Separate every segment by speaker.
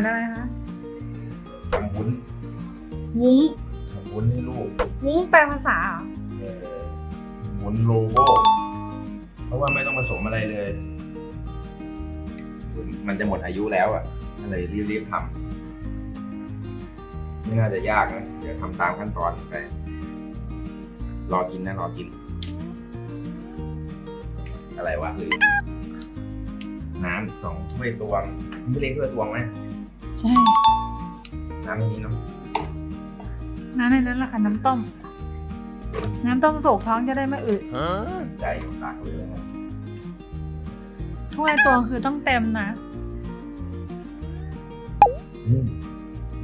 Speaker 1: านอะไรคะ
Speaker 2: ทำวุ้น
Speaker 1: วุ้ง
Speaker 2: ทำวุ้นให้ลูก
Speaker 1: วุ้งแปลภาษาเหรอ
Speaker 2: เออวุ้นโลโก้เพราะว่าไม่ต้องผสมอะไรเลย มันจะหมดอายุแล้วอะก็เลยรีบๆทำไม่น่าจะยากนะเดี๋ยวทำตามขั้นตอนไปรอกินนะรอกิน อะไรวะหรือน้ำอีกสองถ้วยตวงไม่เรียกถ้วยตวงไหม
Speaker 1: ใช่
Speaker 2: น้ำอย่างนี้เนาะ
Speaker 1: น้ำในนั้นแหละค่ะน้ำต้ม น้ำต้มสุกท้องจะได้ไม่อึด
Speaker 2: ใจตักเลยนะ
Speaker 1: ถ้วยตัวคือต้องเต็มนะ
Speaker 2: อืม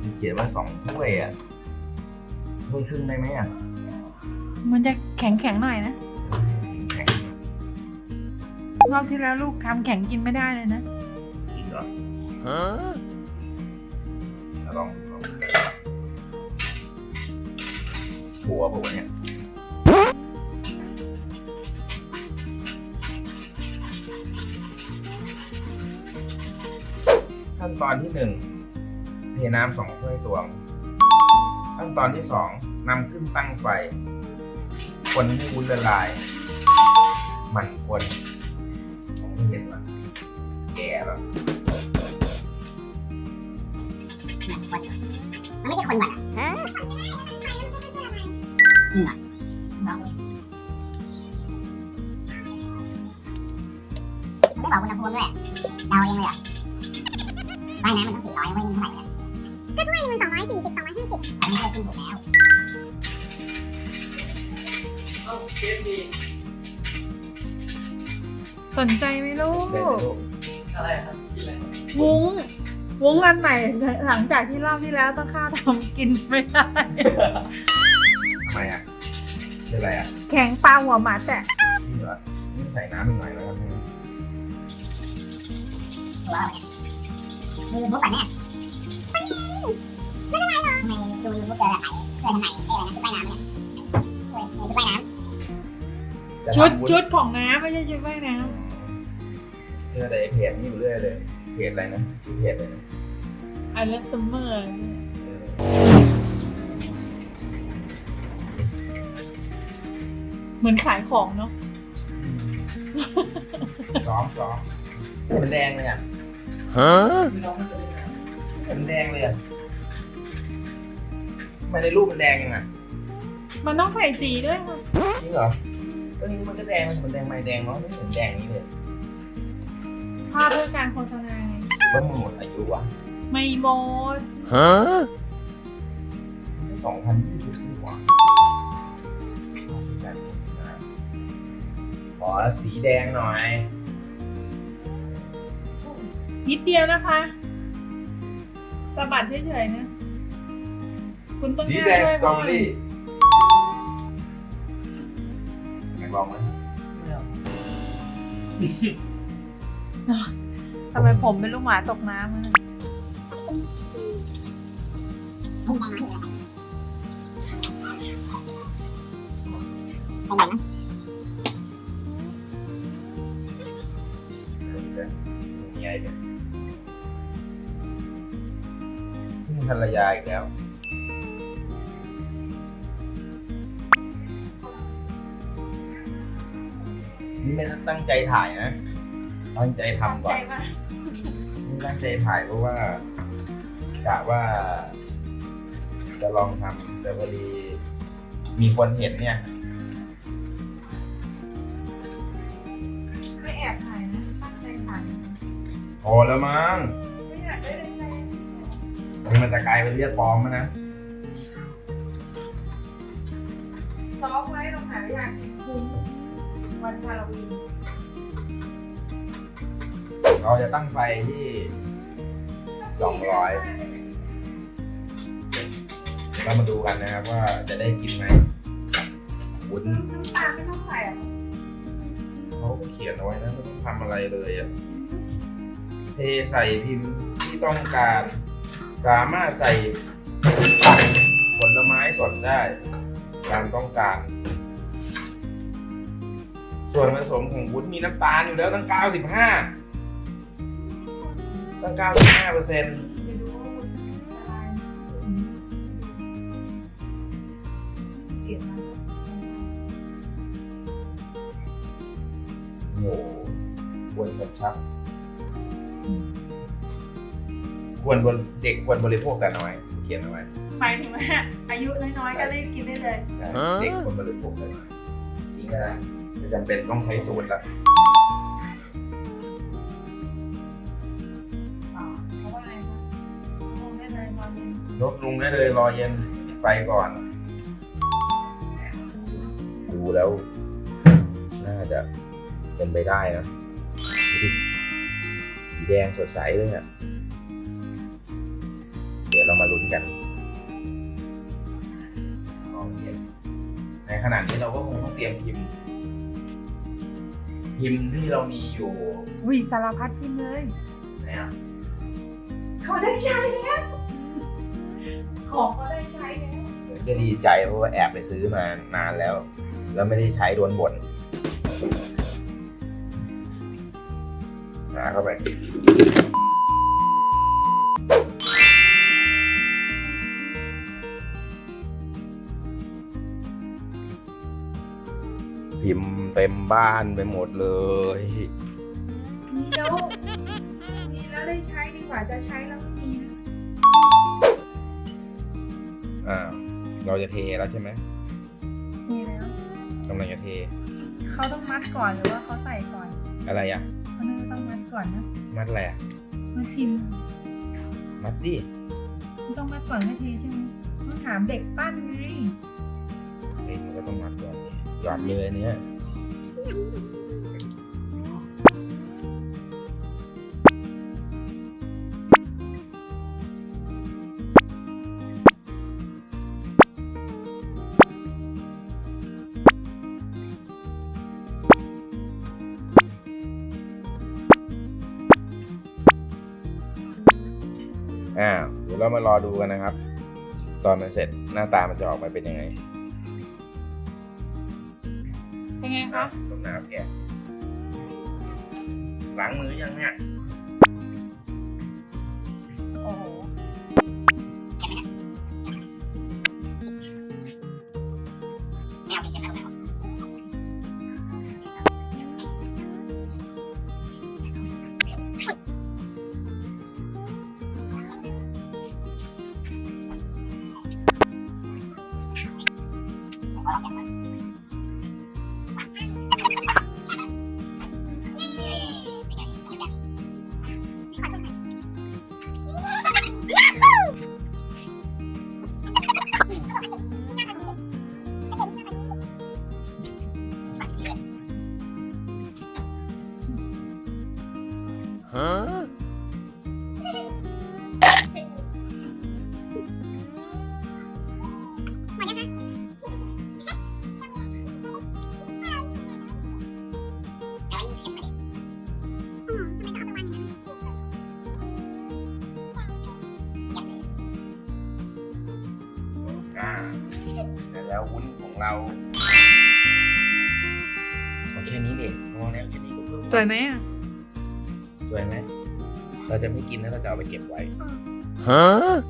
Speaker 2: มีเขียนว่าสองถ้วยอะถ้วยครึ่งได้ไหมอะ
Speaker 1: มันจะแข็งแข็งๆหน่อยนะ
Speaker 2: แข็ง
Speaker 1: รอบที่แล้วลูกทำแข็งกินไม่ได้เลยนะ
Speaker 2: จริงเหรอแลองลองถั่วปะวะเนี่ยขั้นตอนที่หนึ่งเทน้ำสองถ้วยตวง ขั้นตอนที่สองนำขึ้นตั้งไฟ คนให้วุ้นละลาย หมั่นคนผมไม่เห็นว่ะแก่แล้ว
Speaker 3: ไม่ใช่คนหวัดอะจริงเหรอไม่บอกอุณหภูมิด้วยเดาเองเลยเหรอะใต้น้ำมันต้องสี่ร้อยไว้นี่เท่าไหร่เนี่ยก็ถ้วยนึงมันสองร้อยสี่สิบสองร้อยห้าสิบอันนี้ก็ขึ้นถูกแล้ว
Speaker 1: สนใจไหมลู
Speaker 2: ได้ไหม
Speaker 1: ก
Speaker 2: ลูก
Speaker 4: อะไรครับกินอะไรครับ
Speaker 1: วุ้ง วุ้งอันใหม่หลังจากที่รอบที่แล้วต้องข้าวทำกินไม่ได้
Speaker 2: ทำไมอะเป็นไรอะ
Speaker 1: แข็งปลาหัวหมาแตะ
Speaker 2: นี่เหรอนี่ใส่น้ำอีกหน่อยแล้วกันนะ
Speaker 3: ตัวเราเนี่ยดูยูทูบก่อนเนี่ยไม่เป็นไรหรอกทำไมดูยูทูบเจอแต่ไข่เจอทำไมเอ้ยอะไรนะชุดว่ายน้ำเนี่ยเฮ้ยชุดว่ายน้ำ
Speaker 2: จะ
Speaker 1: ชุด
Speaker 2: ทำวุ้น
Speaker 1: ชุดของน้ำไม่ใช่ชุดว่ายน้
Speaker 2: เจอแต่ไอ้เพจนี่อยู่เรื่อยเลย เพจอะไรนะชื่อเพจเลยนะำ
Speaker 1: I love summer เหมือนขายของเนาะ
Speaker 2: ซ้อมซ้อมมันแดงเลยอะ
Speaker 4: ที่น้องไม่เคยได้ทาน
Speaker 2: มันแดงเลยอะทำไมในรูปมันแดงยังไง
Speaker 1: มันต้องใส่สีด้วยค่ะ
Speaker 2: จริงเหรอก็นี่มันก็แดงมันแดงไม่แดงเนาะไม่เหมือนแดงนี้เลย
Speaker 1: ภาพเพื่อการโฆษณาไง
Speaker 2: ว่ามันหมดอายุวะ
Speaker 1: ไม่หมด
Speaker 2: สองพันยี่สิบสี่กว่าขอสีแดงหน่อย
Speaker 1: นิดเดียวนะคะสะบัดเฉยๆนะ คุณต้อง
Speaker 2: สี
Speaker 1: ห้าม
Speaker 2: แดง
Speaker 1: ด้
Speaker 2: ส
Speaker 1: วย
Speaker 2: ตรอเบอรี่อยากลองไหม
Speaker 4: ไม่เอา
Speaker 1: ทำไมผมเป็นลูกหมาตกน้ำอะ
Speaker 3: คุณแดงน้อยอยู่แล้วกันเป็นไงนะ
Speaker 2: มีไอเดียพึ่งภรรยาอีกแล้ว นี่ไม่ได้ตั้งใจถ่ายนะ ตั้งใจทำก่อนนี่ตั้งใจถ่ายเพราะว่ากะว่า จะลองทำแต่พอดี มีคนเห็นเนี่ย
Speaker 1: ไม่แอบถ่ายนะตั้งใจถ่าย
Speaker 2: พอแล้วมั้ง
Speaker 1: ไม่อยากได้แรง
Speaker 2: นี่มันจะกลายเป็นเลือดปลอมแล้วนะ
Speaker 1: ๆซ้อมไว้ตรงไหนอยากกินคุ้มวันฮาโลวีน
Speaker 2: เราจะตั้งไฟที่สองร้อยเรามาดูกันนะครับว่าจะได้กินไหมวุ้น
Speaker 1: น้ำตาลไม่ต้องใส่หรอ
Speaker 2: เขาก็เขียนเอาไว้นะไม่ต้องทำอะไรเลยอะเทใส่พิมพ์ที่ต้องการ สามารถใส่ผักผลไม้สดได้ ตามต้องการ ส่วนผสมของวุ้นมีน้ำตาลอยู่แล้วตั้ง 95 ตั้งเก้าสิบห้าเปอร์เซ็นต์
Speaker 1: คว
Speaker 2: รชัดชักควรบนเด็กควรบริโภคกันน้อย เขียนเาไว้
Speaker 1: หมายถึงว่าอายุน้อยๆก็รีบกินได้เลย
Speaker 2: เด็กควรบริโภคแต่น้อยนี่ก็ได้จะจำเป็นต้องใช้สูตรละ
Speaker 1: ลดลุ
Speaker 2: งได้เลยรอเย็นปิดไฟก่อน ดูแล้ว น่าจะเป็นไปได้นะดูดิสีแดงสดใสเลยอะเดี๋ยวเรามาลุ้นกันรอเย็นในขณะนี้เราก็คงต้องเตรียมพิมพ์ พิมพ์ที่เรามีอยู่
Speaker 1: วิสารพัดกินเลย
Speaker 2: ไหนอะ
Speaker 1: เขาได้ใช้แล้ว ของก็ได้ใช้แล้ว
Speaker 2: ก็ดีใจเพราะว่าแอบไปซื้อมานานแล้ว แล้วไม่ได้ใช้โดนบ่นหาเข้าไปพิมพ์เต็มบ้านไปหมดเลย
Speaker 1: มีแล้วมีแล้วได้ใช้ดีกว่าจะใช้แล้ว
Speaker 2: อ่า เราจะเทแล้วใช่ไหม
Speaker 1: มีแล้ว
Speaker 2: กำลังจะเท
Speaker 1: เขาต้องมัดก่อนหรือว่าเขาใส่ก่อน
Speaker 2: อะไรอะ
Speaker 1: เขาน่าจะต้องมัดก่อนนะ
Speaker 2: มัดอะไรอะ
Speaker 1: มัดพิมพ์
Speaker 2: มัดดิ
Speaker 1: มันต้องมัดก่อนให้เทใช่ไหมต้องถามเด็กปั้นไง
Speaker 2: เฮ้ยมันก็ต้องมัดก่อนดิหยอดเลยเนี่ย อ่าเดี๋ยวเรามารอดูกันนะครับ ตอนมันเสร็จหน้าตามันจะออกมาเป็นยังไง
Speaker 1: เป็นไง
Speaker 2: ครั
Speaker 1: คะ
Speaker 2: บต้มน้ำแกะล้างมือยังเนี่ย อ่าแล้ววุ้นของเราเอาแค่นี้เด็กพอแล้วแค่นี้ก็เพิ่ม
Speaker 1: สวยไหมอะ
Speaker 2: สวยไหม เราจะไม่กินนะเราจะเอาไปเก็บไว้
Speaker 3: Huh?